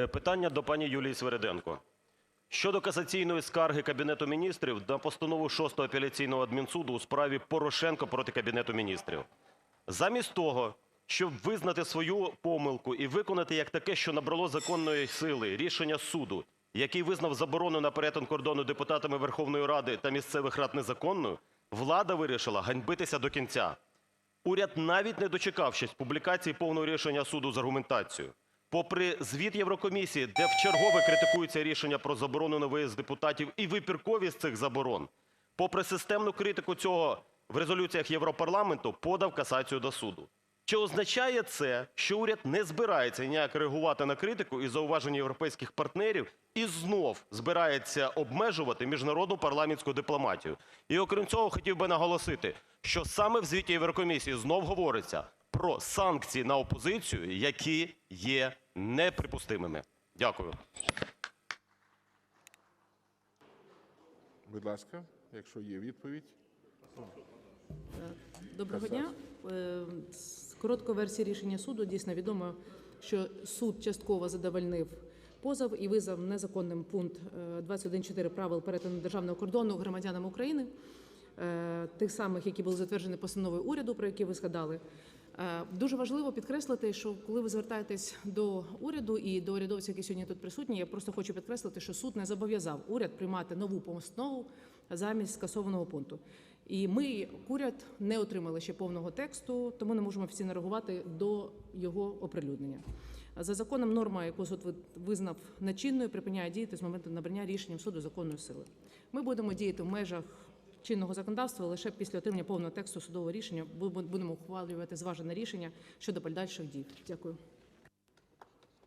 Е, Питання до пані Юлії Свереденко. Щодо касаційної скарги Кабінету міністрів на постанову 6-го апеляційного адмінсуду у справі Порошенко проти Кабінету міністрів. Замість того, щоб визнати свою помилку і виконати як таке, що набрало законної сили рішення суду, який визнав заборону на перетин кордону депутатами Верховної Ради та місцевих рад незаконною, влада вирішила ганьбитися до кінця. Уряд навіть не дочекавшись публікації повного рішення суду з аргументацією. Попри звіт Єврокомісії, де вчергове критикується рішення про заборону на виїзд депутатів і випірковість цих заборон, попри системну критику цього в резолюціях Європарламенту, подав касацію до суду. Чи означає це, що уряд не збирається ніяк реагувати на критику і зауваження європейських партнерів і знов збирається обмежувати міжнародну парламентську дипломатію? І окрім цього, хотів би наголосити, що саме в звіті Єврокомісії знов говориться про санкції на опозицію, які є неприпустимими. Дякую. Будь ласка, якщо є відповідь. Доброго дня. Е, З версії рішення суду дійсно відомо, що суд частково задовольнив позов і визнав незаконним пункт е, 21.4 правил перетину державного кордону громадянам України, е, тих самих, які були затверджені постановою уряду, про які ви згадали. Е, Дуже важливо підкреслити, що коли ви звертаєтесь до уряду і до урядовців, які сьогодні тут присутні, я просто хочу підкреслити, що суд не зобов'язав уряд приймати нову постанову замість скасованого пункту. І ми, уряд, не отримали ще повного тексту, тому не можемо офіційно реагувати до його оприлюднення. За законом норма, яку суд визнав нечинною, припиняє діяти з моменту набрання рішенням суду законної сили. Ми будемо діяти в межах чинного законодавства лише після отримання повного тексту судового рішення. бу- Будемо ухвалювати зважене рішення щодо подальших дій. Дякую.